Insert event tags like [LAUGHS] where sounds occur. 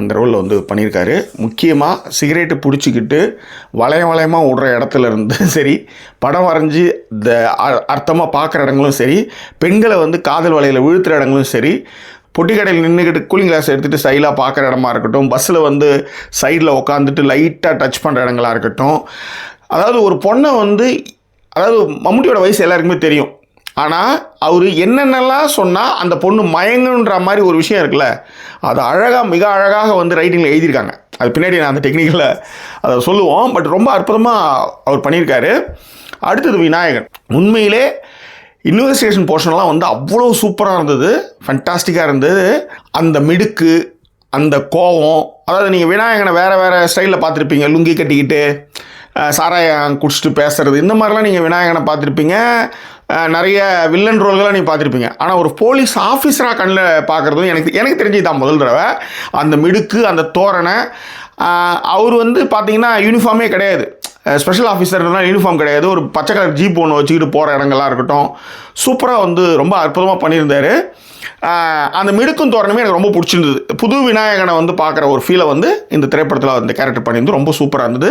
அந்த ரோலில் வந்து பண்ணியிருக்காரு. முக்கியமாக சிகரெட்டு பிடிச்சிக்கிட்டு வளையம் வளையமாக விடுற இடத்துல இருந்து [LAUGHS] சரி படம் வரைஞ்சி இந்த அர்த்தமாக பார்க்குற இடங்களும் சரி பெண்களை வந்து காதல் வலையில் வீழ்த்துற இடங்களும் சரி பொட்டி கடையில் நின்றுக்கிட்டு கூலிங் கிளாஸ் எடுத்துகிட்டு ஸ்டைலாக பார்க்குற இடமா இருக்கட்டும் பஸ்ஸில் வந்து சைடில் உட்காந்துட்டு லைட்டாக டச் பண்ணுற இடங்களா இருக்கட்டும். அதாவது ஒரு பொண்ணை வந்து அதாவது மம்முட்டியோட வயசு எல்லாருக்குமே தெரியும். ஆனால் அவர் என்னென்னலாம் சொன்னால் அந்த பொண்ணு மயங்குன்ற மாதிரி ஒரு விஷயம் இருக்குல்ல அது அழகாக மிக அழகாக வந்து ரைட்டிங்கில் எழுதியிருக்காங்க. அது பின்னாடி நான் அந்த டெக்னிக்கில் அதை சொல்லுவோம் பட் ரொம்ப அற்புதமாக அவர் பண்ணியிருக்காரு. அடுத்தது விநாயகன். உண்மையிலே இன்வெஸ்டிகேஷன் போர்ஷன்லாம் வந்து அவ்வளோ சூப்பராக இருந்தது ஃபண்டாஸ்டிக்காக இருந்தது. அந்த மிடுக்கு அந்த கோவம் அதாவது நீங்கள் விநாயகனை வேறு வேறு ஸ்டைலில் பார்த்துருப்பீங்க லுங்கி கட்டிக்கிட்டு சாராயம் குடிச்சிட்டு பேசுறது. இந்த மாதிரிலாம் நீங்கள் விநாயகனை பார்த்துருப்பீங்க. நிறைய வில்லன் ரோல்களாக நீங்கள் பார்த்துருப்பீங்க. ஆனால் ஒரு போலீஸ் ஆஃபீஸராக கண்ணில் பார்க்குறதும் எனக்கு எனக்கு தெரிஞ்சு தான் முதல் தடவை. அந்த மிடுக்கு அந்த தோரணை அவர் வந்து பார்த்தீங்கன்னா யூனிஃபார்மே கிடையாது. ஸ்பெஷல் ஆஃபீஸர்லாம் யூனிஃபார்ம் கிடையாது. ஒரு பச்சை கலர் ஜீப் ஒன்று வச்சுக்கிட்டு போகிற இடங்கள்லாம் இருக்கட்டும். சூப்பராக வந்து ரொம்ப அற்புதமாக பண்ணியிருந்தார். அந்த மிடுக்கும் தோரணமே எனக்கு ரொம்ப பிடிச்சிருந்தது. புது விநாயகனை வந்து பார்க்குற ஒரு ஃபீலை வந்து இந்த திரைப்படத்தில் அந்த கேரக்டர் பண்ணியிருந்து ரொம்ப சூப்பராக இருந்தது.